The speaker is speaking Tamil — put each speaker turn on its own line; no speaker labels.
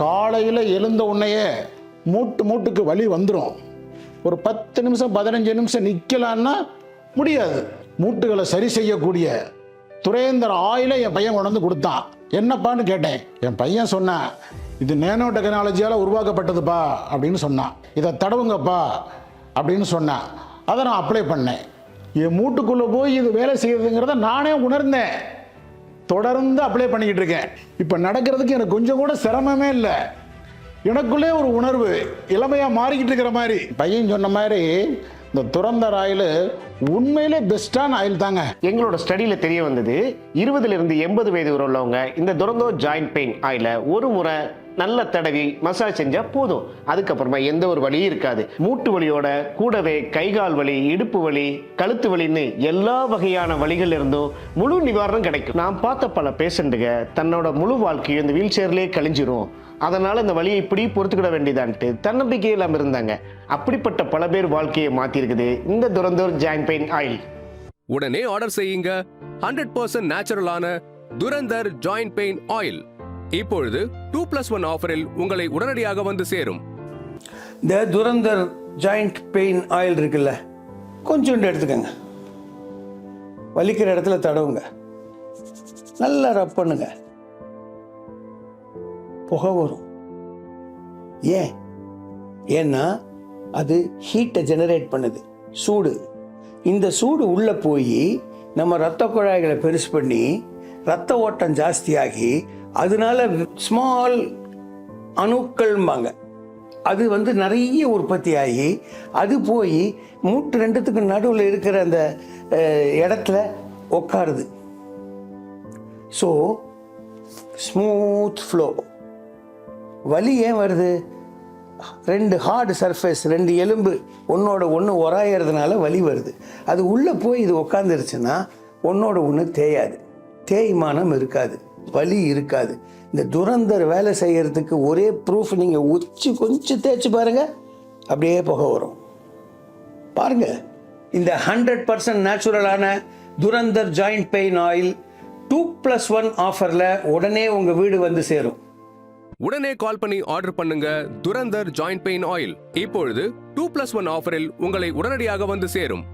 காலையில் எழுந்த உடனேயே மூட்டு மூட்டுக்கு வலி வந்துடும் ஒரு பத்து நிமிஷம் பதினஞ்சு நிமிஷம் நிற்கலான்னா முடியாது. மூட்டுகளை சரி செய்யக்கூடிய துரேந்தர் ஆயில என் பையன் கொண்டு கொடுத்தான். என்னப்பான்னு கேட்டேன். என் பையன் சொன்னான் இது நேனோ டெக்னாலஜியால் உருவாக்கப்பட்டதுப்பா அப்படின்னு சொன்னான். இதை தடவுங்கப்பா அப்படின்னு சொன்னான். அதை நான் அப்ளை பண்ணேன். என் மூட்டுக்குள்ளே போய் இது வேலை செய்யுதுங்கிறத நானே உணர்ந்தேன். தொடர்ந்து அப்ளை பண்ணிக்கிட்டு இருக்கேன். இப்போ நடக்கிறதுக்கு எனக்கு கொஞ்சம் கூட சிரமமே இல்லை. எனக்குள்ளே ஒரு உணர்வு இளமையாக மாறிக்கிட்டு இருக்கிற மாதிரி. பையன் சொன்ன மாதிரி இந்த துறந்தர் ஆயில் உண்மையிலே பெஸ்ட்டான ஆயில் தாங்க.
எங்களோட ஸ்டடியில் தெரிய வந்தது இருபதுல இருந்து எண்பது வயது உள்ளவங்க இந்த துரந்தோ ஜாயிண்ட் பெயின் ஆயில ஒரு முறை நல்ல தடவி மசாஜ் செஞ்சா போதும். அதுக்கப்புறமா எந்த ஒரு வலியும் இருக்காது. மூட்டு வலியோட கூடவே கை கால் வலி இடுப்பு வலி கழுத்து வலின்னு எல்லா வகையான வலிகள் இருந்தும் முழு நிவாரணம் கிடைக்கும். நான் பார்த்த பல பேஷண்ட்டுங்க தன்னோட முழு வாழ்க்கையும் இந்த வீல் சேர்லேயே கழிஞ்சிரும். அதனால இந்த வலியை இப்படி பொறுத்துக்கிட வேண்டியதான்ட்டு தன்னம்பிக்கை இல்லாமல் இருந்தாங்க அப்படிப்பட்ட பல பேர் வாழ்க்கையை மாத்திருக்குது. இந்த துரந்தோர் ஜாயிண்ட் பெயின் ஆயில்.
உடனே ஆர்டர் செய்யுங்க. ஹண்ட்ரட் பர்சன்ட் நேச்சுரலான துரந்தர் ஜாயிண்ட் பெயின் ஆயில். இப்பொழுது டூ பிளஸ் ஒன் ஆஃபரில் உங்களை உடனடியாக வந்து சேரும்.
இந்த துரந்தர் ஜாயிண்ட் பெயின் ஆயில் இருக்குல்ல கொஞ்சோண்டு எடுத்துக்கோங்க. வலிக்கிற இடத்துல தடவுங்க. நல்லா ரப் பண்ணுங்க. புகை வரும். ஏன்? ஏன்னா அது ஹீட்டை ஜெனரேட் பண்ணுது. சூடு. இந்த சூடு உள்ளே போய் நம்ம ரத்த குழாய்களை பெருசு பண்ணி ரத்த ஓட்டம் ஜாஸ்தியாகி அதனால ஸ்மால் அணுக்கள்ம்பாங்க. அது வந்து நிறைய உற்பத்தி ஆகி அது போய் மூட்டு ரெண்டுத்துக்கு நடுவில் இருக்கிற அந்த இடத்துல உட்காருது ஸோ ஸ்மூத் ஃப்ளோ வலி ஏன் வருது? ரெண்டு ஹார்டு சர்ஃபேஸ் ரெண்டு எலும்பு ஒன்றோட ஒன்று உராயறதுனால வலி வருது. அது உள்ளே போய் இது உக்காந்துருச்சுன்னா ஒன்றோட ஒன்று தேயாது. தேய்மானம் இருக்காது. வலி இருக்காது. இந்த துரந்தர் வேலை செய்கிறதுக்கு ஒரே ப்ரூஃப் நீங்கள் உச்சி கொஞ்சம் தேய்ச்சி பாருங்க அப்படியே புகை வரும். பாருங்க இந்த ஹண்ட்ரட் பர்சன்ட் நேச்சுரலான Durandhar joint pain oil two plus one ஆஃபரில் உடனே உங்கள் வீடு வந்து சேரும்.
உடனே கால் பண்ணி ஆர்டர் பண்ணுங்க. Durandhar joint pain oil. இப்பொழுது டூ பிளஸ் ஒன் ஆஃபரில் உங்களை உடனடியாக வந்து சேரும்.